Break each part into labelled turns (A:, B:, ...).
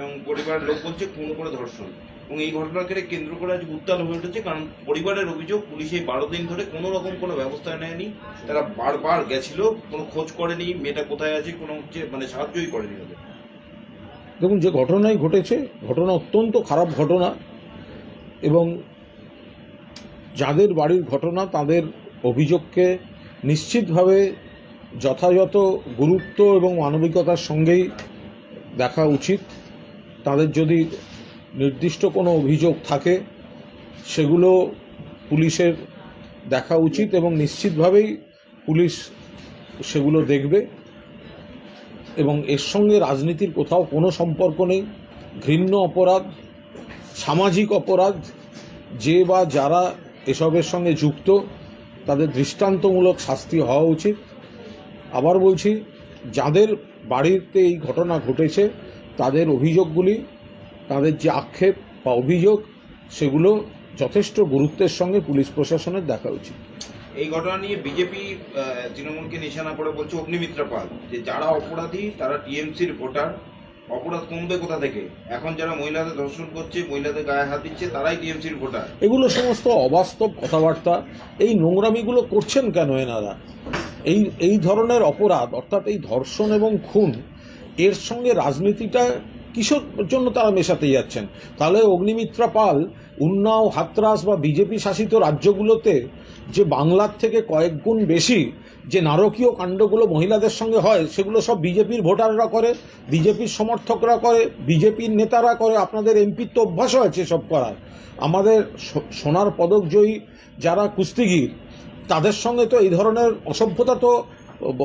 A: এবং পরিবারের লোক বলছে, খুন করে ধর্ষণ। এবং এই ঘটনাকে কেন্দ্র করে আজ উত্তাল হয়ে উঠেছে, কারণ পরিবারের অভিযোগ, পুলিশ এই বারো দিন ধরে কোনো রকম কোনো ব্যবস্থা নেয়নি। তারা বারবার গেছিল, কোনো খোঁজ করেনি, মেয়েটা কোথায় আছে, কোনো হচ্ছে মানে সাহায্যই করেনি ওদের।
B: দেখুন, যে ঘটনাই ঘটেছে, ঘটনা অত্যন্ত খারাপ ঘটনা, এবং যাদের বাড়ির ঘটনা, তাদের অভিযোগকে নিশ্চিতভাবে যথাযথ গুরুত্ব এবং মানবিকতার সঙ্গেই দেখা উচিত। তাদের যদি নির্দিষ্ট কোনো অভিযোগ থাকে, সেগুলো পুলিশের দেখা উচিত এবং নিশ্চিতভাবেই পুলিশ সেগুলো দেখবে এবং এর সঙ্গে রাজনীতির কোথাও কোনো সম্পর্ক নেই। ঘৃণ্য অপরাধ, সামাজিক অপরাধ, যে বা যারা এসবের সঙ্গে যুক্ত, তাদের দৃষ্টান্তমূলক শাস্তি হওয়া উচিত। আবার বলছি, যাদের বাড়িতে এই ঘটনা ঘটেছে তাদের অভিযোগগুলি তাদের যে আক্ষেপ বা অভিযোগ সেগুলো যথেষ্ট গুরুত্বের সঙ্গে পুলিশ প্রশাসনের দেখা উচিত।
A: এই ঘটনা নিয়ে বিজেপি তৃণমূলকে নিশানা করে বলছে অগ্নিমিত্রা পাল যে যারা অপরাধী তারা টিএমসির ভোটার। অপরাধ কমবে কোথা থেকে? এখন যারা মহিলাদের ধর্ষণ করছে মহিলাদের গায়ে হাত দিচ্ছে তারাই টিএমসির ভোটার।
B: এগুলো সমস্ত অবাস্তব কথাবার্তা। এই নোংরামিগুলো করছেন কেন এনারা? এই এই ধরনের অপরাধ অর্থাৎ এই ধর্ষণ এবং খুন এর সঙ্গে রাজনীতিটা কিসের জন্য তারা মেশাতে যাচ্ছেন? তাহলে অগ্নিমিত্রা পাল, উন্নাও, হাতরাস বা বিজেপি শাসিত রাজ্যগুলোতে যে বাংলার থেকে কয়েক গুণ বেশি যে নারকীয় কাণ্ডগুলো মহিলাদের সঙ্গে হয়, সেগুলো সব বিজেপির ভোটাররা করে, বিজেপির সমর্থকরা করে, বিজেপির নেতারা করে, আপনাদের এমপির তো অভ্যাসও আছে সব করার। আমাদের সোনার পদকজয়ী যারা কুস্তিগির, তাদের সঙ্গে তো এই ধরনের অসভ্যতা তো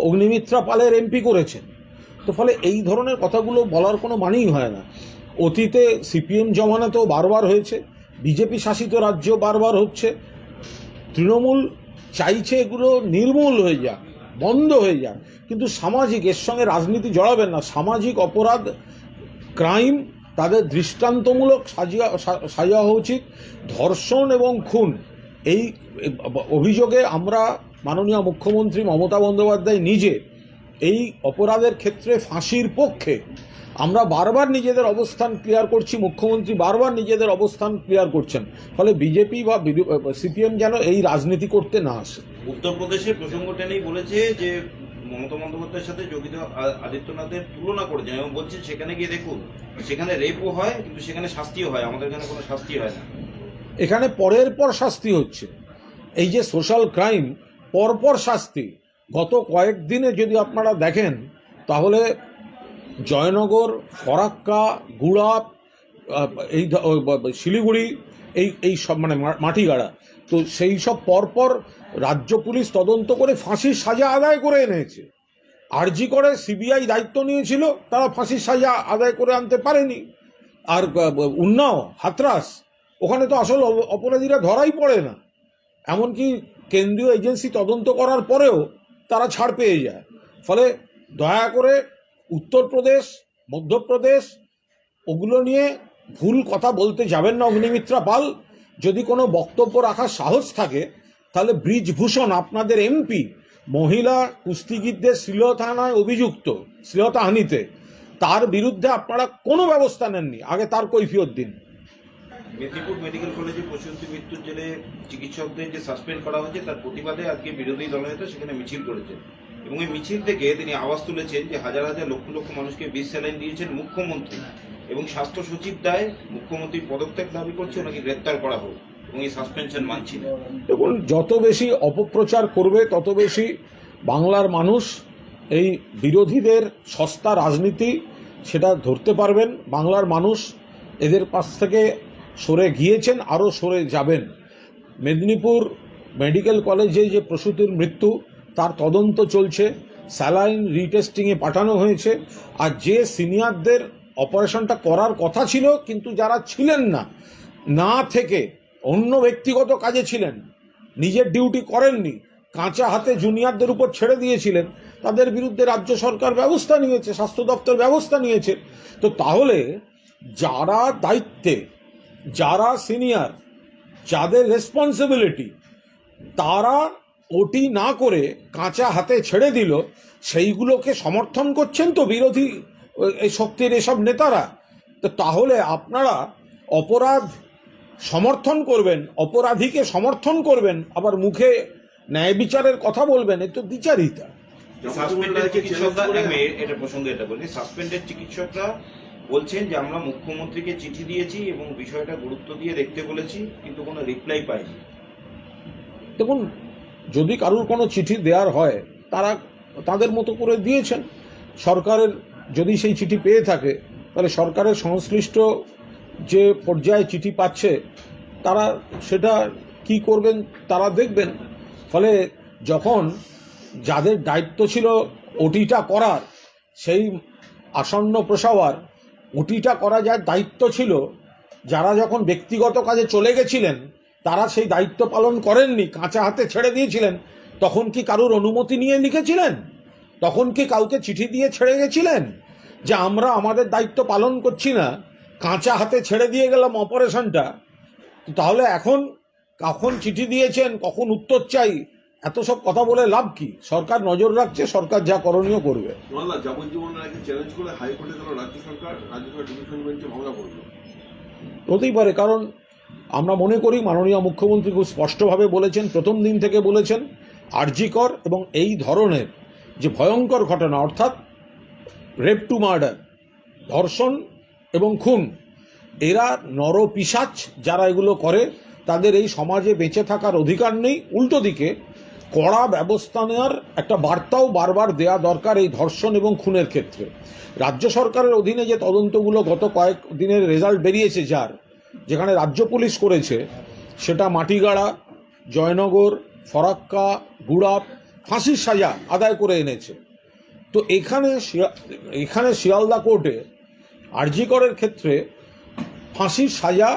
B: অগ্নিমিত্রা পালের এমপি করেছেন। তো ফলে এই ধরনের কথাগুলো বলার কোনো মানেই হয় না। অতীতে সিপিএম জমানাতেও বারবার হয়েছে, বিজেপি শাসিত রাজ্য বারবার হচ্ছে। তৃণমূল চাইছে এগুলো নির্মূল হয়ে যাক, বন্ধ হয়ে যাক। কিন্তু সামাজিক, এর সঙ্গে রাজনীতি জড়াবেন না। সামাজিক অপরাধ, ক্রাইম, তাদের দৃষ্টান্তমূলক সাজিয়া সাজা হওয়া উচিত। ধর্ষণ এবং খুন, এই অভিযোগে আমরা মাননীয় মুখ্যমন্ত্রী মমতা বন্দ্যোপাধ্যায় নিজে এই অপরাধের ক্ষেত্রে ফাঁসির পক্ষে আমরা বারবার নিজেদের অবস্থান ক্লিয়ার করছি মুখ্যমন্ত্রী বারবার নিজেদের অবস্থান ক্লিয়ার করছেন। ফলে বিজেপি বা সিপিএম যেন এই রাজনীতি করতে না আসে।
A: উত্তরপ্রদেশে প্রসঙ্গ টেনেই বলেছে যে মমতা বন্দ্যোপাধ্যায়ের সাথে যোগী আদিত্যনাথের তুলনা করেছেন। এবং বলছেন সেখানে গিয়ে দেখুন সেখানে রেপও হয় কিন্তু সেখানে শাস্তিও হয়। আমাদের এখানে কোনো শাস্তি হয় না।
B: এখানে পরের পর শাস্তি হচ্ছে। এই যে সোশ্যাল ক্রাইম পরপর শাস্তি গত কয়েকদিনে যদি আপনারা দেখেন, তাহলে জয়নগর, ফরাক্কা, গুড়াপ এই শিলিগুড়ি, এই এই সব মানে মাটিগাড়া। তো সেই সব পরপর রাজ্য পুলিশ তদন্ত করে ফাঁসির সাজা আদায় করে এনেছে। আরজি করে সিবিআই দায়িত্ব নিয়েছিল, তারা ফাঁসির সাজা আদায় করে আনতে পারেনি। আর উন্নাও, হাতরাস, ওখানে তো আসল অপরাধীরা ধরাই পড়ে না। এমনকি কেন্দ্রীয় এজেন্সি তদন্ত করার পরেও তারা ছাড় পেয়ে যায়। ফলে দয়া করে উত্তরপ্রদেশ, মধ্যপ্রদেশ, ওগুলো নিয়ে ভুল কথা বলতে যাবেন না অগ্নিমিত্রা পাল। যদি কোনো বক্তব্য রাখার সাহস থাকে, তাহলে ব্রিজভূষণ, আপনাদের এমপি, মহিলা কুস্তিগীরদের শ্লীলতাহানায় অভিযুক্ত শ্লীলতাহানিতে তার বিরুদ্ধে আপনারা কোনো ব্যবস্থা নেননি। আগে তার কৈফিয়ত দিন।
A: মেদিনীপুর মেডিকেল কলেজে প্রসূতি মৃত্যুর জেলে চিকিৎসকদের যে সাসপেন্ড করা হয়েছে, তার প্রতিবাদে আজকে বিরোধী দলনেতা সেখানে মিছিল করেছেন। এবং এই মিছিল থেকে তিনি আওয়াজ তুলেছেন যে হাজার হাজার লক্ষ লক্ষ মানুষকে বিষ স্যালাইন দিয়েছেন মুখ্যমন্ত্রী এবং স্বাস্থ্য সচিব দায় মুখ্যমন্ত্রী পদত্যাগ দাবি করছে, ওনাকে গ্রেপ্তার করা হোক এবং এই সাসপেনশন মানছি না।
B: দেখুন, যত বেশি অপপ্রচার করবে, তত বেশি বাংলার মানুষ এই বিরোধীদের সস্তা রাজনীতি সেটা ধরতে পারবেন। বাংলার মানুষ এদের পাশ থেকে সরে গিয়েছেন, আরও সরে যাবেন। মেদিনীপুর মেডিকেল কলেজে যে প্রসূতির মৃত্যু, তার তদন্ত চলছে। স্যালাইন রিটেস্টিংয়ে পাঠানো হয়েছে। আর যে সিনিয়রদের অপারেশনটা করার কথা ছিল, কিন্তু যারা ছিলেন না না থেকে অন্য ব্যক্তিগত কাজে ছিলেন, নিজের ডিউটি করেননি, কাঁচা হাতে জুনিয়রদের উপর ছেড়ে দিয়েছিলেন, তাদের বিরুদ্ধে রাজ্য সরকার ব্যবস্থা নিয়েছে, স্বাস্থ্য দপ্তর ব্যবস্থা নিয়েছে। তো তাহলে যারা দায়িত্বে যারা সিনিয়র যাদের রেসপন্সিবিলিটি তারা ওটি না করে কাঁচা হাতে ছেড়ে দিল, সেইগুলোকে সমর্থন করছেন তো বিরোধী, এই শক্তির এসব নেতারা। তো তাহলে আপনারা অপরাধ সমর্থন করবেন, অপরাধীকে সমর্থন করবেন, আবার মুখে ন্যায় বিচারের কথা বলবেন, এ তো বিচারিতা।
A: সাসপেন্ডেড চিকিৎসকরা এটা প্রসঙ্গে এটা বলি, সাসপেন্ডেড চিকিৎসকরা বলছেন যে আমরা মুখ্যমন্ত্রীকে চিঠি দিয়েছি এবং বিষয়টা গুরুত্ব দিয়ে দেখতে বলেছি, কিন্তু কোনো রিপ্লাই পাইনি।
B: দেখুন, যদি কারুর কোনো চিঠি দেওয়ার হয়, তারা তাদের মতো করে দিয়েছেন। সরকারের যদি সেই চিঠি পেয়ে থাকে, তাহলে সরকারের সংশ্লিষ্ট যে পর্যায়ে চিঠি পাচ্ছে, তারা সেটা কি করবেন, তারা দেখবেন। ফলে যখন যাদের দায়িত্ব ছিল ওটিটা করার, সেই আসন্ন প্রসবার ওটিটা করা যার দায়িত্ব ছিল। যারা যখন ব্যক্তিগত কাজে চলে গেছিলেন, তারা সেই দায়িত্ব পালন করেননি, কাঁচা হাতে ছেড়ে দিয়েছিলেন। তখন কি কারুর অনুমতি নিয়ে লিখেছিলেন? তখন কি কাউকে চিঠি দিয়ে ছেড়ে গেছিলেন? যে আমরা আমাদের দায়িত্ব পালন করছি না, কাঁচা হাতে ছেড়ে দিয়ে গেলাম অপারেশনটা। তাহলে এখন কখন চিঠি দিয়েছেন, কখন উত্তর চাই? এত সব কথা বলে লাভ কি? সরকার নজর রাখছে সরকার যা করণীয় করবে।
C: মামলা যাবজ্জীবন রায়কে চ্যালেঞ্জ করে হাইকোর্টে রাজ্য সরকার রাজ্য সরকার মামলা করল।
B: হতেই পারে কারণ আমরা মনে করি মাননীয় মুখ্যমন্ত্রী খুব স্পষ্টভাবে বলেছেন প্রথম দিন থেকে বলেছেন আরজিকর এবং এই ধরনের যে ভয়ঙ্কর ঘটনা অর্থাৎ রেপ টু মার্ডার ধর্ষণ এবং খুন এরা নরপিসাচ যারা এগুলো করে তাদের এই সমাজে বেঁচে থাকার অধিকার নেই। উল্টো দিকে কড়া ব্যবস্থা নেওয়ার একটা বার্তাও বারবার দেয়া দরকার এই ধর্ষণ এবং খুনের ক্ষেত্রে। রাজ্য সরকারের অধীনে যে তদন্তগুলো গত কয়েক দিনের রেজাল্ট বেরিয়েছে যার, যেখানে রাজ্য পুলিশ করেছে, সেটা মাটিগাড়া, জয়নগর, ফরাক্কা, গুড়াপ, ফাঁসির সাজা আদায় করে এনেছে। তো এখানে এখানে শিয়ালদা কোর্টে আরজিকরের ক্ষেত্রে ফাঁসির সাজা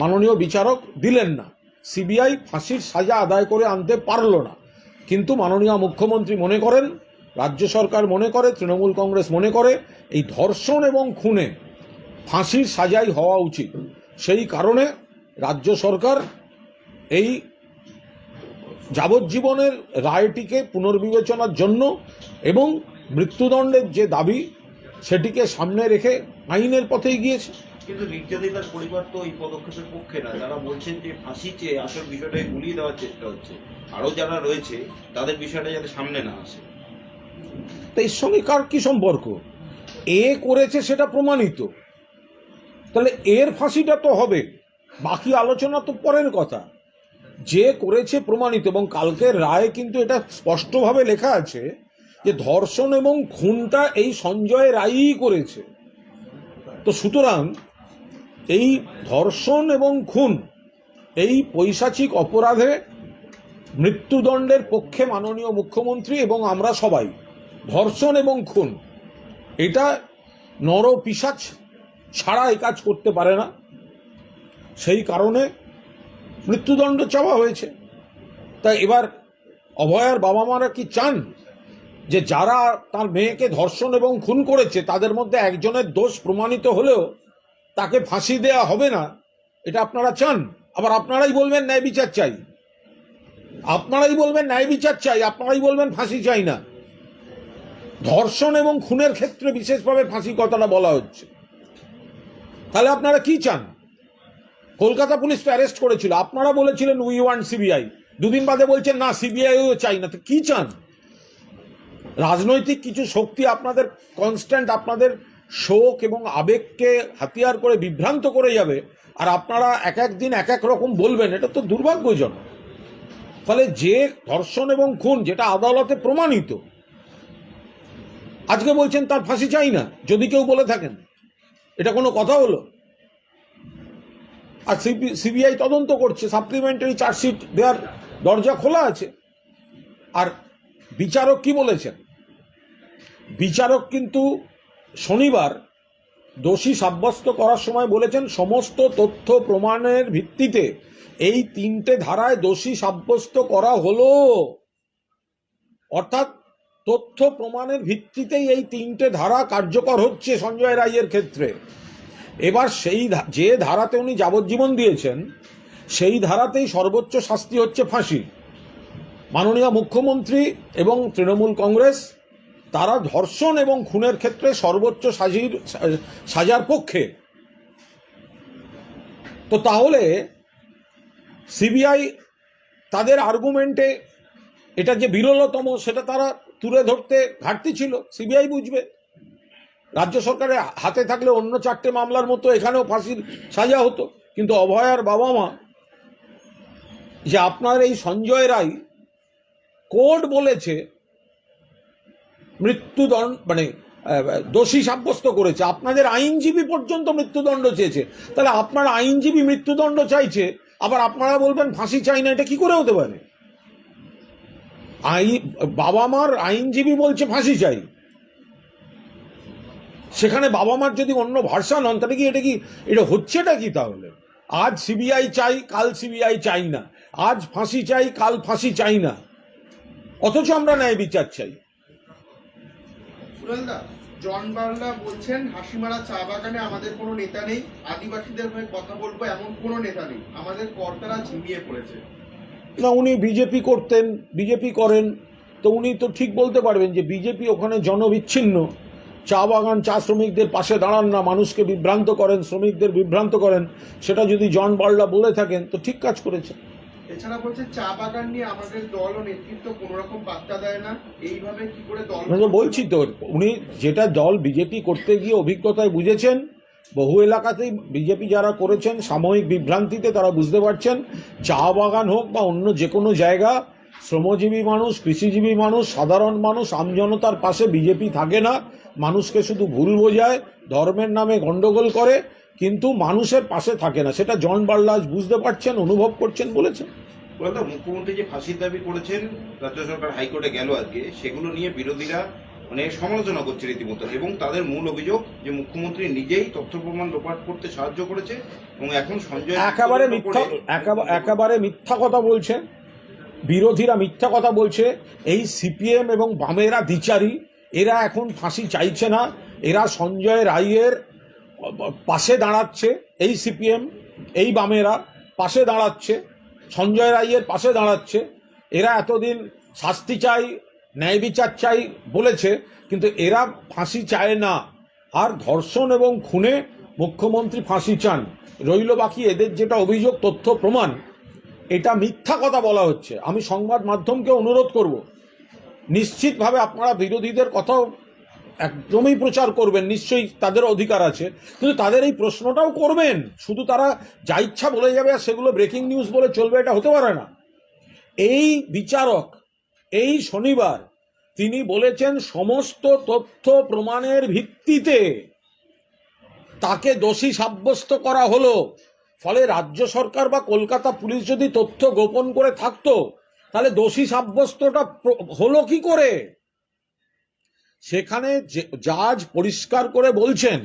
B: মাননীয় বিচারক দিলেন না। সিবিআই ফাঁসির সাজা আদায় করে আনতে পারল না। কিন্তু মাননীয় মুখ্যমন্ত্রী মনে করেন, রাজ্য সরকার মনে করে, তৃণমূল কংগ্রেস মনে করে, এই ধর্ষণ এবং খুনে ফাঁসির সাজাই হওয়া উচিত। সেই কারণে রাজ্য সরকার এই যাবজ্জীবনের রায়টিকে পুনর্বিবেচনার জন্য এবং মৃত্যুদণ্ডের যে দাবি, সেটিকে সামনে রেখে আইনের পথেই গিয়েছে
A: কিন্তু নির্যাতিতার পরিবার তো এই পদক্ষেপের পক্ষে না। তারা বলছেন যে ফাঁসি চেয়ে আসল বিষয়টাকে গুলিয়ে দেওয়ার চেষ্টা হচ্ছে আরও যারা রয়েছে, তাদের বিষয়টা যাতে সামনে না আসে।
B: তো এর সঙ্গে কার কি সম্পর্ক? এ করেছে সেটা প্রমাণিত। তাহলে এর ফাঁসিটা তো হবে। বাকি আলোচনা তো পরের কথা। যে করেছে প্রমাণিত, এবং কালকের রায় কিন্তু এটা স্পষ্টভাবে লেখা আছে যে ধর্ষণ এবং খুনটা এই সঞ্জয় রায়ই করেছে। তো সুতরাং এই ধর্ষণ এবং খুন, এই পৈশাচিক অপরাধে মৃত্যুদণ্ডের পক্ষে মাননীয় মুখ্যমন্ত্রী এবং আমরা সবাই, ধর্ষণ এবং খুন, এটা নর পিসাচ ছাড়া এই কাজ করতে পারে না। সেই কারণে মৃত্যুদণ্ড চাওয়া হয়েছে। তাই এবার অভয়ার বাবা মারা কি চান যে যারা তার মেয়েকে ধর্ষণ এবং খুন করেছে, তাদের মধ্যে একজনের দোষ প্রমাণিত হলেও তাকে ফাঁসি দেয়া হবে না, এটা আপনারা চান। আবার আপনারাই বলবেন ন্যায় বিচার চাই। আপনারাই বলবেন ন্যায় বিচার চাই, আপনারাই বলবেন ফাঁসি চাই না। ধর্ষণ এবং খুনের ক্ষেত্রে বিশেষভাবে ফাঁসি কথাটা বলা হচ্ছে। তাহলে আপনারা কি চান? কলকাতা পুলিশ তো অ্যারেস্ট করেছিল। আপনারা বলেছিলেন উই ওয়ান সিবিআই দুদিন বাদে বলছেন, না সিবিআইও চাই না। তো কি চান? রাজনৈতিক কিছু শক্তি আপনাদের কনস্ট্যান্ট আপনাদের শোক এবং আবেগকে হাতিয়ার করে বিভ্রান্ত করে যাবে, আর আপনারা এক এক দিন এক এক রকম বলবেন, এটা তো দুর্ভাগ্যজনক। ফলে যে ধর্ষণ এবং খুন, যেটা আদালতে প্রমাণিত, আজকে বলছেন তার ফাঁসি চাই না, যদি কেউ বলে থাকেন। এটা কোনো কথা হলো? আর সিবিআই তদন্ত করছে, সাপ্লিমেন্টারি চার্জশিট দেওয়ার দরজা খোলা আছে। আর বিচারক কি বলেছেন? বিচারক কিন্তু শনিবার দোষী সাব্যস্ত করার সময় বলেছেন, সমস্ত তথ্য প্রমাণের ভিত্তিতে এই তিনটে ধারায় দোষী সাব্যস্ত করা হলো। অর্থাৎ তথ্য প্রমাণের ভিত্তিতেই এই তিনটে ধারা কার্যকর হচ্ছে সঞ্জয় রায়ের ক্ষেত্রে। এবার সেই যে ধারাতে উনি যাবজ্জীবন দিয়েছেন, সেই ধারাতেই সর্বোচ্চ শাস্তি হচ্ছে ফাঁসি। মাননীয় মুখ্যমন্ত্রী এবং তৃণমূল কংগ্রেস তারা ধর্ষণ এবং খুনের ক্ষেত্রে সর্বোচ্চ সাজির সাজার পক্ষে। তো তাহলে সিবিআই তাদের আর্গুমেন্টে এটা যে বিরলতম, সেটা তারা তুলে ধরতে ঘাটতি ছিল, সিবিআই বুঝবে। রাজ্য সরকারের হাতে থাকলে অন্য চারটে মামলার মতো এখানেও ফাঁসির সাজা হতো। কিন্তু অভয়ার বাবা মা, যে আপনার এই সঞ্জয় রায় কোর্ট বলেছে মৃত্যুদণ্ড মানে দোষী সাব্যস্ত করেছে। আপনাদের আইনজীবী পর্যন্ত মৃত্যুদণ্ড চেয়েছে। তাহলে আপনার আইনজীবী মৃত্যুদণ্ড চাইছে, আবার আপনারা বলবেন ফাঁসি চাই না, এটা কি করে হতে পারে? আই বাবা মার আইনজীবী বলছে ফাঁসি চাই। সেখানে বাবা মার যদি অন্য ভার্সা নন তাহলে কি এটা কি, এটা হচ্ছেটা কি তাহলে? আজ সিবিআই চাই, কাল সিবিআই চাই না। আজ ফাঁসি চাই, কাল ফাঁসি চাই না। অথচ আমরা ন্যায় বিচার চাই।
D: সুরেলদা জন বার্লা বলছেন, হাসিমারা চা বাগানে আমাদের কোনো নেতা নেই, আদিবাসীদের হয়ে কথা বলব এমন কোনো নেতা নেই, আমাদের কর্তারা ঝিমিয়ে পড়েছে।
B: না, উনি বিজেপি করতেন, বিজেপি করেন, তো উনি তো ঠিক বলতে পারবেন যে বিজেপি ওখানে জনবিচ্ছিন্ন। চা বাগান, চা শ্রমিকদের পাশে দাঁড়ান না, মানুষকে বিভ্রান্ত করেন, শ্রমিকদের বিভ্রান্ত করেন, সেটা যদি জন বার্লা বলে থাকেন, তো ঠিক কাজ করেছে
D: এছাড়া বলছে, চা বাগান নিয়ে আমাদের দল ও নেতৃত্ব কোনো রকম পাত্তা দেয় না। এইভাবে কি করে দল
B: বলছি তো, উনি যেটা দল বিজেপি করতে গিয়ে অভিজ্ঞতায় বুঝেছেন, বহু এলাকাতেই বিজেপি যারা করেছেন, সাময়িক বিভ্রান্তিতে তারা বুঝতে পারছেন, চা বাগান হোক বা অন্য যে কোনো জায়গা, শ্রমজীবী মানুষ, কৃষিজীবী মানুষ, সাধারণ মানুষ আমজনতার পাশে বিজেপি থাকে না, মানুষকে শুধু ভুল বোঝায়, ধর্মের নামে গণ্ডগোল করে কিন্তু মানুষের পাশে থাকে না। সেটা জন বার্লাস বুঝতে পারছেন অনুভব করছেন বলেছেন।
A: মুখ্যমন্ত্রী যে ফাঁসির দাবি করেছেন রাজ্য সরকার হাইকোর্টে গেল আজকে সেগুলো নিয়ে বিরোধীরা মানে সমালোচনা করছে রীতিমতো এবং তাদের মূল অভিযোগ যে মুখ্যমন্ত্রী নিজেই তথ্য প্রমাণ লোপাট করতে সাহায্য করেছে এবং এখন সঞ্জয়
B: একেবারে মিথ্যা একেবারে মিথ্যা কথা বলছেন বিরোধীরা মিথ্যা কথা বলছে। এই সিপিএম এবং বামেরা দ্বিচারী এরা এখন ফাঁসি চাইছে না। এরা সঞ্জয় রায়ের পাশে দাঁড়াচ্ছে এই সিপিএম, এই বামেরা পাশে দাঁড়াচ্ছে, সঞ্জয় রায়ের পাশে দাঁড়াচ্ছে। এরা এতদিন শাস্তি চাই, ন্যায় বিচার চাই বলেছে, কিন্তু এরা ফাঁসি চায় না। আর ধর্ষণ এবং খুনে মুখ্যমন্ত্রী ফাঁসি চান। রইল বাকি এদের যেটা অভিযোগ, তথ্য, প্রমাণ, এটা মিথ্যা কথা বলা হচ্ছে। আমি সংবাদ মাধ্যমকে অনুরোধ করব, নিশ্চিতভাবে আপনারা বিরোধীদের কথাও একদমই প্রচার করবেন, নিশ্চয়ই তাদের অধিকার আছে, কিন্তু তাদের এই প্রশ্নটাও করবেন। শুধু তারা যা ইচ্ছা বলে যাবে আর সেগুলো ব্রেকিং নিউজ বলে চলবে, এটা হতে পারে না। এই বিচারক, এই শনিবার তিনি বলেছেন, সমস্ত তথ্য প্রমাণের ভিত্তিতে তাকে দোষী সাব্যস্ত করা হলো। ফলে রাজ্য সরকার বা কলকাতা পুলিশ যদি তথ্য গোপন করে থাকতো, তাহলে দোষী সাব্যস্তটা হলো কি করে? সেখানে জাজ পরিষ্কার করে বলছেন,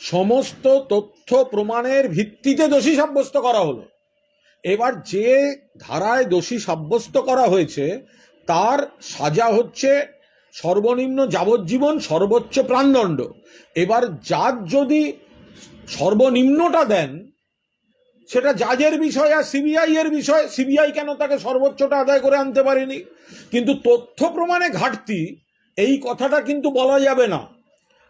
B: সমস্ত তথ্য প্রমাণের ভিত্তিতে দোষী সাব্যস্ত করা হলো। এবার যে ধারায় দোষী সাব্যস্ত করা হয়েছে, তার সাজা হচ্ছে সর্বনিম্ন যাবজ্জীবন, সর্বোচ্চ প্রাণদণ্ড। এবার জাজ যদি সর্বনিম্নটা দেন, সেটা জাজের বিষয় আর সিবিআই এর বিষয়, সিবিআই কেন তাকে সর্বোচ্চটা আদায় করে আনতে পারেনি? কিন্তু তথ্য প্রমাণে ঘাটতি এই কথাটা কিন্তু বলা যাবে না।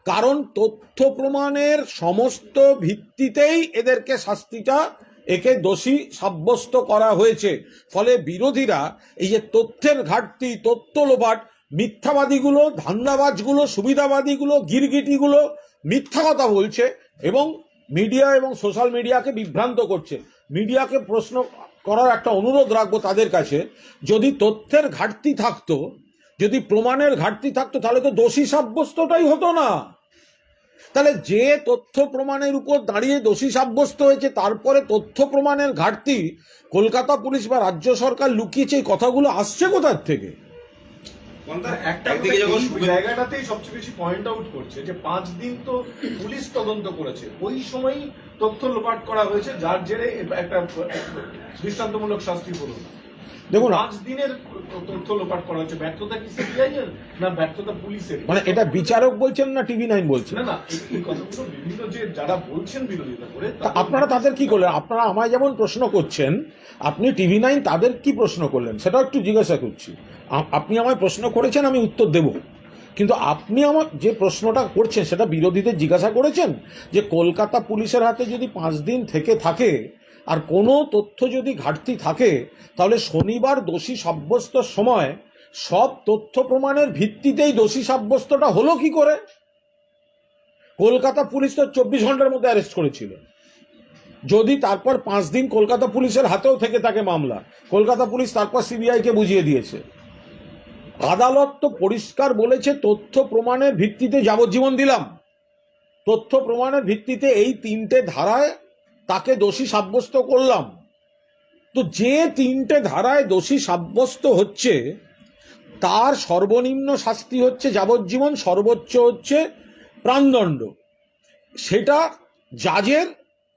B: কারণ তথ্য প্রমাণের সমস্ত ভিত্তিতেই এদেরকে শাস্তিটা একে দোষী সাব্যস্ত করা হয়েছে। ফলে বিরোধীরা এই যে তথ্যের ঘাটতি, তথ্য লোপাট, মিথ্যাবাদীগুলো, ধান্দাবাজগুলো, সুবিধাবাদীগুলো, গিরগিটিগুলো মিথ্যা কথা বলছে এবং মিডিয়া এবং সোশ্যাল মিডিয়াকে বিভ্রান্ত করছে। মিডিয়াকে প্রশ্ন করার একটা অনুরোধ রাখব তাদের কাছে, যদি তথ্যের ঘাটতি থাকতো যদি প্রমাণের ঘাটতি থাকতো তাহলে তো দোষী সাব্যস্তটাই হতো না। তাহলে যে তথ্য প্রমাণের উপর দাঁড়িয়ে দোষী সাব্যস্ত হয়েছে তারপরে তথ্য প্রমাণের ঘাটতি কলকাতা পুলিশ বা রাজ্য সরকার লুকিয়েছে এই কথাগুলো আসছে কোথার থেকে?
E: একটা
A: একদিকে যখন
E: এই
A: শুভেন্দু-
E: জায়গাটাতেই সবচেয়ে বেশি পয়েন্ট আউট করছে যে পাঁচ দিন তো পুলিশ তদন্ত করেছে। ওই সময়ই তথ্য লোপাট করা হয়েছে যার জেরে একটা দৃষ্টান্তমূলক শাস্তি হলো না।
B: দেখুন
E: পাঁচ দিনের তথ্য লোপাট করা হচ্ছে। ব্যর্থতা কি সিবিআই এর না ব্যর্থতা পুলিশের?
B: মানে এটা বিচারক বলছেন না টিভি নাইন বলছেন?
E: না না এই- এই কথাগুলো বিভিন্ন যে যারা বলছেন বিরোধিতা করে
B: তা আপনারা তাদের কি করলেন? আপনারা আমায় যেমন প্রশ্ন করছেন আপনি টিভি নাইন তাদের কি প্রশ্ন করলেন? সেটাও একটু জিজ্ঞাসা করছি। আপনি আমায় প্রশ্ন করেছেন আমি উত্তর দেব। কিন্তু আপনি আমার যে প্রশ্নটা করছেন সেটা বিরোধীদের জিজ্ঞাসা করেছেন? যে কলকাতা পুলিশের হাতে যদি পাঁচ দিন থেকে থাকে আর কোনো তথ্য যদি ঘাটতি থাকে, তাহলে শনিবার দোষী সাব্যস্তর সময় সব তথ্য প্রমাণের ভিত্তিতেই দোষী সাব্যস্তটা হলো কি করে? কলকাতা পুলিশ তো চব্বিশ ঘণ্টার মধ্যে অ্যারেস্ট করেছিল। যদি তারপর পাঁচ দিন কলকাতা পুলিশের হাতেও থেকে থাকে মামলা, কলকাতা পুলিশ তারপর সিবিআইকে বুঝিয়ে দিয়েছে। আদালত তো পরিষ্কার বলেছে, তথ্য প্রমাণের ভিত্তিতে যাবজ্জীবন দিলাম। তথ্য প্রমাণের ভিত্তিতে এই তিনটে ধারায় তাকে দোষী সাব্যস্ত করলাম। তো যে তিনটে ধারায় দোষী সাব্যস্ত হচ্ছে, তার সর্বনিম্ন শাস্তি হচ্ছে যাবজ্জীবন, সর্বোচ্চ হচ্ছে প্রাণদণ্ড। সেটা জাজের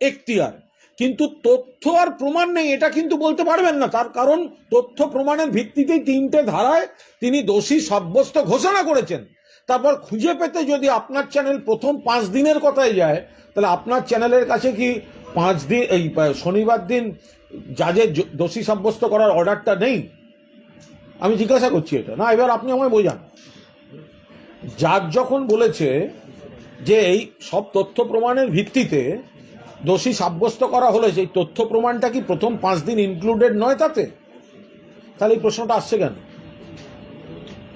B: এখতিয়ার। কিন্তু তথ্য আর প্রমাণ নেই, এটা কিন্তু বলতে পারবেন না। তার কারণ তথ্য প্রমাণের ভিত্তিতেই তিনটে ধারায় তিনি দোষী সাব্যস্ত ঘোষণা করেছেন। তারপর খুঁজে পেতে যদি আপনার চ্যানেল প্রথম পাঁচ দিনের কথায় যায়, তাহলে আপনার চ্যানেলের কাছে কি পাঁচ দিন, এই শনিবার দিন জাজের দোষী সাব্যস্ত করার অর্ডারটা নেই? আমি জিজ্ঞাসা করছি এটা। না, এবার আপনি আমায় বোঝান। জাজ যখন বলেছে যে এই সব তথ্য প্রমাণের ভিত্তিতে দোষী সাব্যস্ত করা হলে সেই তথ্য প্রমাণটা কি প্রথম পাঁচ দিন ইনক্লুডেড নয় তাতে? তাহলে এই প্রশ্নটা আসছে কেন?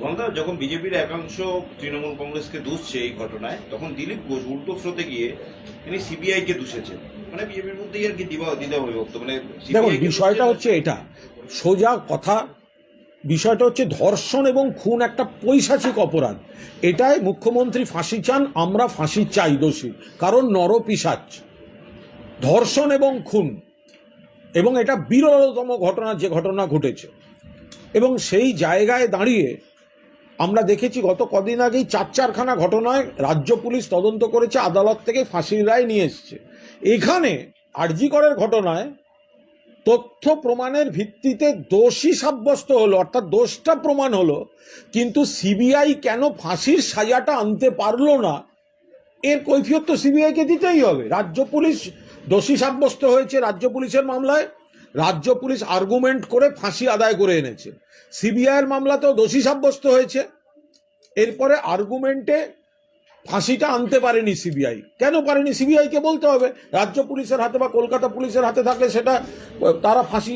A: গঙ্গা যখন বিজেপির একাংশ তৃণমূল কংগ্রেসকে দুষছে এই ঘটনায় তখন দিলীপ ঘোষ উল্টো স্রোতে গিয়ে তিনি সিবিআই কে দুষেছেন। মানে বিজেপির মধ্যেই আর কি দিবা দিদা বিভক্ত মানে
B: দেখুন বিষয়টা হচ্ছে এটা। সোজা কথা বিষয়টা হচ্ছে ধর্ষণ এবং খুন একটা পৈশাচিক অপরাধ। এটাই মুখ্যমন্ত্রী ফাঁসি চান আমরা ফাঁসি চাই দোষী। কারণ নরপিসাচ ধর্ষণ এবং খুন এবং এটা বিরলতম ঘটনা যে ঘটনা ঘটেছে। এবং সেই জায়গায় দাঁড়িয়ে আমরা দেখেছি গত কদিন আগেই চার চারখানা ঘটনায় রাজ্য পুলিশ তদন্ত করেছে, আদালত থেকে ফাঁসির রায় নিয়ে এসছে। এখানে আরজিকরের ঘটনায় তথ্য প্রমাণের ভিত্তিতে দোষী সাব্যস্ত হলো, অর্থাৎ দোষটা প্রমাণ হলো, কিন্তু সিবিআই কেন ফাঁসির সাজাটা আনতে পারল না? এর কৈফিয়ত তো সিবিআইকে দিতেই হবে। রাজ্য পুলিশ দোষী সাব্যস্ত হয়েছে রাজ্য পুলিশের মামলায়। রাজ্য পুলিশ আর্গুমেন্ট করে ফাঁসি আদায় করে এনেছে। সিবিআইয়ের মামলাতেও দোষী সাব্যস্ত হয়েছে। এরপরে আর্গুমেন্টে ফাঁসিটা আনতে পারেনি সিবিআই। কেন পারেনি? সিবিআই কে বলতে হবে। রাজ্য পুলিশের হাতে বা কলকাতা পুলিশের হাতে থাকলে সেটা তারা ফাঁসি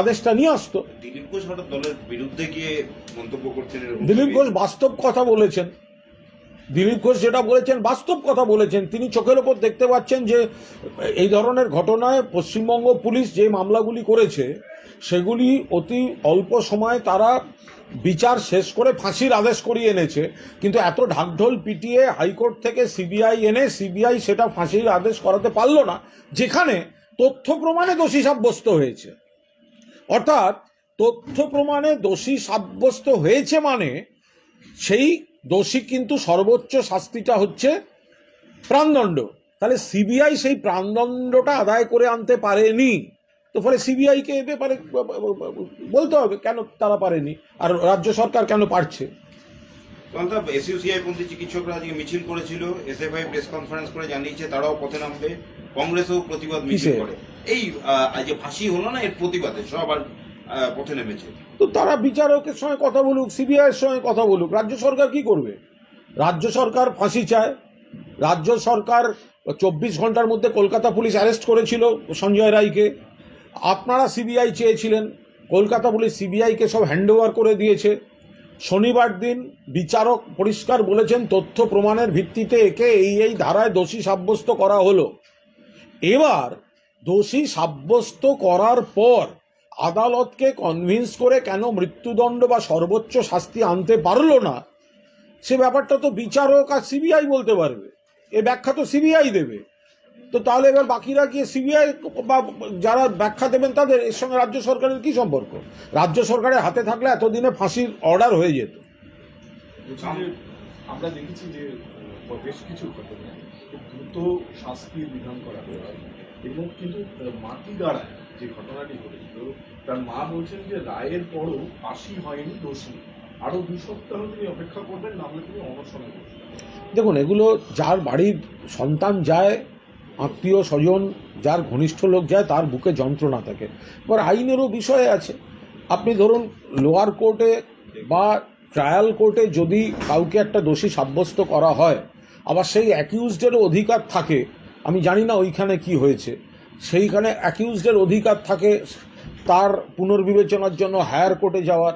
B: আদেশটা নিয়ে আসতো।
A: দিলীপ ঘোষ হঠাৎ দলের বিরুদ্ধে গিয়ে মন্তব্য করছেন
B: দিলীপ ঘোষ বাস্তব কথা বলেছেন। দিলীপ ঘোষ যেটা বলেছেন, বাস্তব কথা বলেছেন। তিনি চোখের ওপর দেখতে পাচ্ছেন যে, এই ধরনের ঘটনায় পশ্চিমবঙ্গ পুলিশ যে মামলাগুলি করেছে, সেগুলি অতি অল্প সময়ে তারা বিচার শেষ করে ফাঁসির আদেশ করিয়ে এনেছে। কিন্তু এত ঢাকঢোল পিটিয়ে হাইকোর্ট থেকে সিবিআই এনে সিবিআই সেটা ফাঁসির আদেশ করাতে পারল না, যেখানে তথ্য প্রমাণে দোষী সাব্যস্ত হয়েছে। অর্থাৎ তথ্য প্রমাণে দোষী সাব্যস্ত হয়েছে মানে সেই দোষী কিন্তু সর্বোচ্চ শাস্তিটা হচ্ছে প্রাণদণ্ড। তাহলে সিবিআই সেই প্রাণদণ্ডটা আদায় করে আনতে পারেনি। তো ফলে সিবিআইকে এ ব্যাপারে বলতে হবে কেন তারা পারেনি? আর রাজ্য সরকার কেন পারছে?
A: গঙ্গা এসইউসিআই পন্থী চিকিৎসকরা আজকে মিছিল করেছিল এসএফআই প্রেস কনফারেন্স করে জানিয়েছে তারাও পথে নামবে কংগ্রেসও প্রতিবাদ মিছিল? করে। এই যে ফাঁসি হলো না এর প্রতিবাদে? সব আর আহ, পথে নেমেছে।
B: তো তারা বিচারকের সঙ্গে কথা বলুক, সিবিআইয়ের সঙ্গে কথা বলুক, রাজ্য সরকার কি করবে? রাজ্য সরকার ফাঁসি চায়, রাজ্য সরকার চব্বিশ ঘণ্টার মধ্যে কলকাতা পুলিশ অ্যারেস্ট করেছিল সঞ্জয় রায়কে। আপনারা সিবিআই চেয়েছিলেন, কলকাতা পুলিশ সিবিআইকে সব হ্যান্ডওভার করে দিয়েছে। শনিবার দিন বিচারক পরিষ্কার বলেছেন, তথ্য প্রমাণের ভিত্তিতে একে এই এই ধারায় দোষী সাব্যস্ত করা হলো। এবার দোষী সাব্যস্ত করার পর আদালতকে কনভিন্স করে কেন মৃত্যুদণ্ড বা সর্বোচ্চ শাস্তি আনতে পারল না? সে ব্যাপারটা তো বিচারক আর সিবিআই বলতে পারবে। এ ব্যাখ্যা তো সিবিআই দেবে। তো তাহলে এবার বাকিরা গিয়ে সিবিআই বা যারা ব্যাখ্যা দেবেন তাদের, এর সঙ্গে রাজ্য সরকারের কি সম্পর্ক? রাজ্য সরকারের হাতে থাকলে এতদিনে ফাঁসির অর্ডার হয়ে যেত।
E: আমরা দেখেছি যে বেশ কিছু ঘটনায় দ্রুত শাস্তির বিধান করা হয়েছে। এবং কিন্তু মাটি গাড়ায়। যে ঘটনাটি ঘটেছিল, তার মা বলছেন যে রায়ের পরও ফাঁসি হয়নি, দোষী আরও দু সপ্তাহ তিনি অপেক্ষা করবেন নাহলে তিনি অনশনে
B: দেখুন, এগুলো যার বাড়ির সন্তান যায়, আত্মীয় স্বজন, যার ঘনিষ্ঠ লোক যায়, তার বুকে যন্ত্রণা থাকে। এবার আইনেরও বিষয় আছে। আপনি ধরুন, লোয়ার কোর্টে বা ট্রায়াল কোর্টে যদি কাউকে একটা দোষী সাব্যস্ত করা হয়, আবার সেই অ্যাকিউজডেরও অধিকার থাকে, আমি জানি না ওইখানে কি হয়েছে। সেইখানে অ্যাকিউজডের অধিকার থাকে তার পুনর্বিবেচনার জন্য হায়ার কোর্টে যাওয়ার।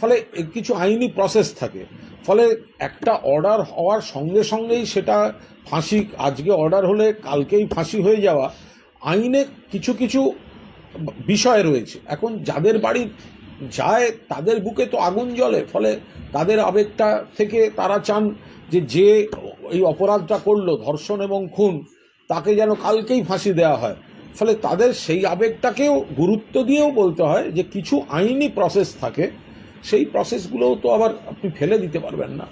B: ফলে কিছু আইনি প্রসেস থাকে। ফলে একটা অর্ডার হওয়ার সঙ্গে সঙ্গেই সেটা ফাঁসি, আজকে অর্ডার হলে কালকেই ফাঁসি হয়ে যাওয়া, আইনে কিছু কিছু বিষয় রয়েছে। এখন যাদের বাড়ি যায়, তাদের বুকে তো আগুন জ্বলে। ফলে তাদের আবেগটা থেকে তারা চান যে যে এই অপরাধটা করল, ধর্ষণ এবং খুন তাকে যেন কালকেই ফাঁসি দেওয়া হয়। ফলে তাদের সেই আবেগটাকেও গুরুত্ব দিয়েও বলতে হয় যে কিছু আইনি প্রসেস থাকে সেই প্রসেসগুলোও তো আবার আপনি ফেলে দিতে পারবেন না।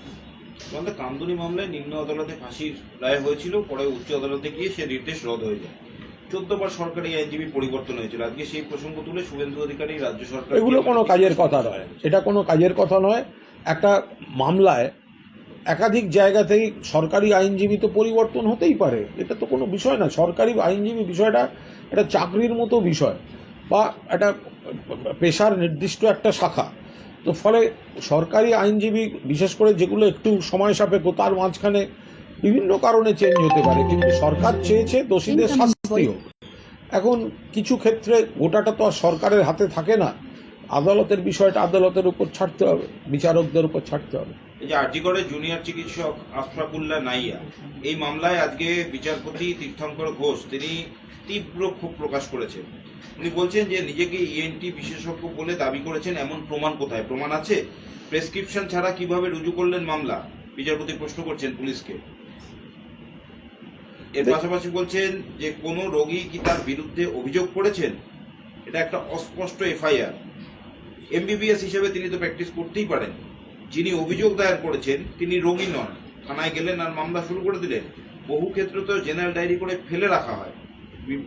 A: কামদুনি মামলায় নিম্ন আদালতে ফাঁসির রায় হয়েছিল পরে উচ্চ আদালতে গিয়ে সে নির্দেশ রদ হয়ে যায়। চোদ্দ বার সরকারি আইনজীবী পরিবর্তন হয়েছিল। আজকে সেই প্রসঙ্গ তুলে শুভেন্দু অধিকারী রাজ্য সরকার
B: এগুলো কোনো কাজের কথা নয়। এটা কোনো কাজের কথা নয়। একটা মামলায় একাধিক জায়গা থেকে সরকারি আইনজীবী তো পরিবর্তন হতেই পারে। এটা তো কোনো বিষয় না। সরকারি আইনজীবী বিষয়টা একটা চাকরির মতো বিষয় বা একটা পেশার নির্দিষ্ট একটা শাখা। তো ফলে সরকারি আইনজীবী বিশেষ করে যেগুলো একটু সময় সাপেক্ষ তার মাঝখানে বিভিন্ন কারণে চেঞ্জ হতে পারে। কিন্তু সরকার চেয়েছে দোষীদের শাস্তি হোক এখন কিছু ক্ষেত্রে গোটাটা তো আর সরকারের হাতে থাকে না। আদালতের বিষয়টা আদালতের উপর ছাড়তে হবে বিচারকদের উপর ছাড়তে হবে।
A: এই যে আরজিগড়ের জুনিয়র চিকিৎসক আশরাফুল্লাহ নাইয়া এই মামলায় আজকে বিচারপতি তীর্থঙ্কর ঘোষ তিনি তীব্র ক্ষোভ প্রকাশ করেছেন। উনি বলছেন যে নিজেকে ইএনটি বিশেষজ্ঞ বলে দাবি করেছেন এমন প্রমাণ কোথায়? প্রমাণ আছে প্রেসক্রিপশন ছাড়া কীভাবে রুজু করলেন মামলা? বিচারপতি প্রশ্ন করছেন পুলিশকে। এর পাশাপাশি বলছেন যে কোনো রোগী কি তার বিরুদ্ধে অভিযোগ করেছেন? এটা একটা অস্পষ্ট এফআইআর। এমবিবিএস হিসেবে তিনি তো প্র্যাকটিস করতেই পারেন। যিনি অভিযোগ দায়ের করেছেন, তিনি রোগী নন। থানায় গেলেন আর মামলা শুরু করে দিলেন। বহু ক্ষেত্রে তো জেনারেল ডায়েরি করে ফেলে রাখা হয়।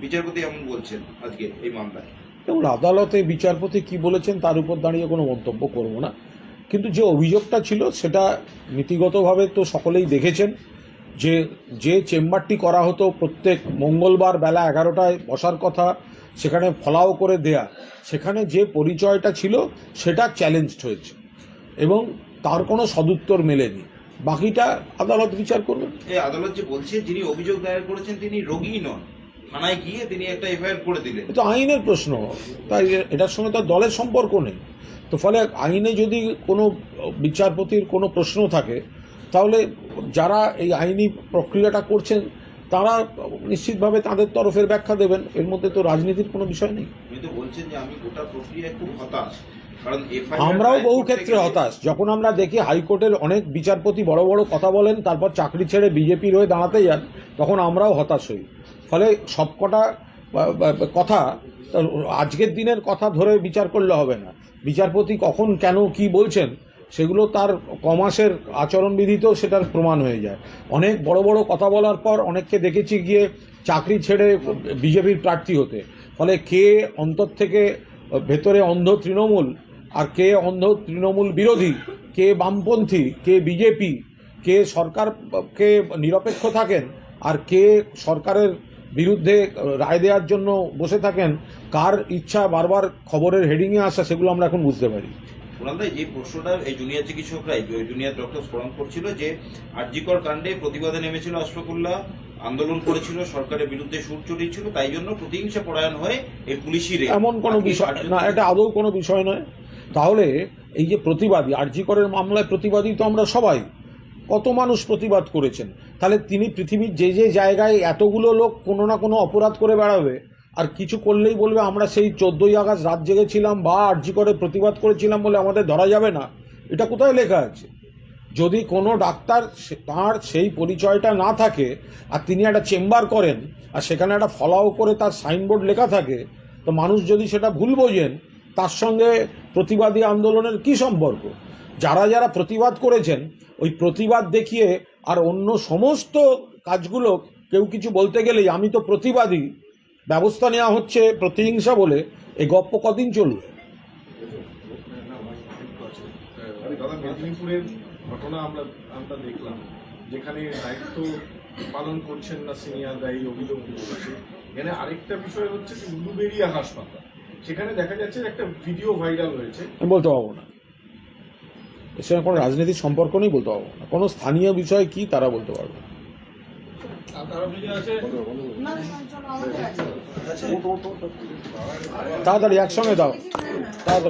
A: বিচারপতি এমন বলছেন আজকে এই মামলায়।
B: এবং আদালতে বিচারপতি কি বলেছেন তার উপর দাঁড়িয়ে কোনো মন্তব্য করব না। কিন্তু যে অভিযোগটা ছিল, সেটা নীতিগতভাবে তো সকলেই দেখেছেন যে যে চেম্বারটি করা হতো প্রত্যেক মঙ্গলবার বেলা এগারোটায় বসার কথা সেখানে ফলাও করে দেয়া সেখানে যে পরিচয়টা ছিল সেটা চ্যালেঞ্জড হয়েছে। এবং তার কোনো সদুত্তর মেলেনি। বাকিটা আদালত বিচার করবেন
A: এই আদালত যে বলছে যিনি অভিযোগ দায়ের করেছেন তিনি রোগী নন। থানায় গিয়ে তিনি একটা এফআইআর করে দিলেন।
B: তো আইনের প্রশ্ন। তাই এটার সঙ্গে তার দলের সম্পর্ক নেই। তো ফলে আইনে যদি কোনো বিচারপতির কোনো প্রশ্ন থাকে তাহলে যারা এই আইনি প্রক্রিয়াটা করছেন তারা নিশ্চিতভাবে তাদের তরফের ব্যাখ্যা দেবেন। এর মধ্যে তো রাজনীতির কোনো বিষয় নেই। আমরাও বহু ক্ষেত্রে হতাশ। যখন আমরা দেখি হাইকোর্টের অনেক বিচারপতি বড় বড় কথা বলেন তারপর চাকরি ছেড়ে বিজেপির হয়ে দাঁড়াতে যান তখন আমরাও হতাশ হই। ফলে সবকটা কথা আজকের দিনের কথা ধরে বিচার করলে হবে না। বিচারপতি কখন কেন কি বলছেন সেগুলো তার কমাসের আচরণবিধিতেও সেটার প্রমাণ হয়ে যায়। অনেক বড় বড় কথা বলার পর অনেককে দেখেছি গিয়ে চাকরি ছেড়ে বিজেপির প্রার্থী হতে। ফলে কে অন্তর থেকে ভেতরে অন্ধ তৃণমূল আর কে অন্ধ তৃণমূল বিরোধী, কে বামপন্থী, কে বিজেপি, কে সরকারকে নিরপেক্ষ থাকেন আর কে সরকারের বিরুদ্ধে রায় দেওয়ার জন্য বসে থাকেন, কার ইচ্ছা বারবার খবরের হেডিংয়ে আসা সেগুলো আমরা এখন বুঝতে পারি।
A: প্রণালদা যে প্রশ্নটা এই জুনিয়র চিকিৎসকরাই জুনিয়র ডক্টর স্মরণ করছিল যে আরজিকর কাণ্ডে প্রতিবাদে নেমেছিল আশফাকুল্লাহ আন্দোলন করেছিল সরকারের বিরুদ্ধে সুর চড়িয়েছিল তাই জন্য প্রতিহিংসা পরায়ণ হয়ে এই পুলিশি।
B: এমন কোনো বিষয় না এটা আদৌ কোনো বিষয় নয়। তাহলে এই যে প্রতিবাদী আরজি করের মামলায় প্রতিবাদী তো আমরা সবাই। কত মানুষ প্রতিবাদ করেছেন? তাহলে তিনি পৃথিবীর যে যে জায়গায় এতগুলো লোক কোনো না কোনো অপরাধ করে বেড়াবে। আর কিছু করলেই বলবে, আমরা সেই চোদ্দই আগস্ট রাত জেগেছিলাম বা আরজি করে প্রতিবাদ করেছিলাম বলে আমাদের ধরা যাবে না। এটা কোথায় লেখা আছে? যদি কোনো ডাক্তার তার সেই পরিচয়টা না থাকে, আর তিনি একটা চেম্বার করেন, আর সেখানে একটা ফলাও করে তার সাইনবোর্ড লেখা থাকে, তো মানুষ যদি সেটা ভুল বোঝেন, তার সঙ্গে প্রতিবাদী আন্দোলনের কি সম্পর্ক? যারা যারা প্রতিবাদ করেছেন, ওই প্রতিবাদ দেখিয়ে আর অন্য সমস্ত কাজগুলো কেউ কিছু বলতে গেলেই আমি তো প্রতিবাদী ব্যবস্থা নেওয়া হচ্ছে প্রতিহিংসা বলে এই গপ্প কদিন চলবে?
E: দাদা মেদিনীপুরের ঘটনা আমরা আমরা দেখলাম। যেখানে দায়িত্ব পালন করছেন না সিনিয়র দায়ী অভিযোগ করছে এখানে আরেকটা বিষয় হচ্ছে যে উলুবেড়িয়া হাসপাতাল। সেখানে দেখা যাচ্ছে একটা ভিডিও ভাইরাল হয়েছে।
B: আমি বলতে পারব না। এর সঙ্গে কোনো রাজনীতির সম্পর্ক নেই বলতে পারব না। কোনো স্থানীয় বিষয় কি তারা বলতে পারবে তাড়াতাড়ি একসঙ্গে দাও। তাড়াতাড়ি।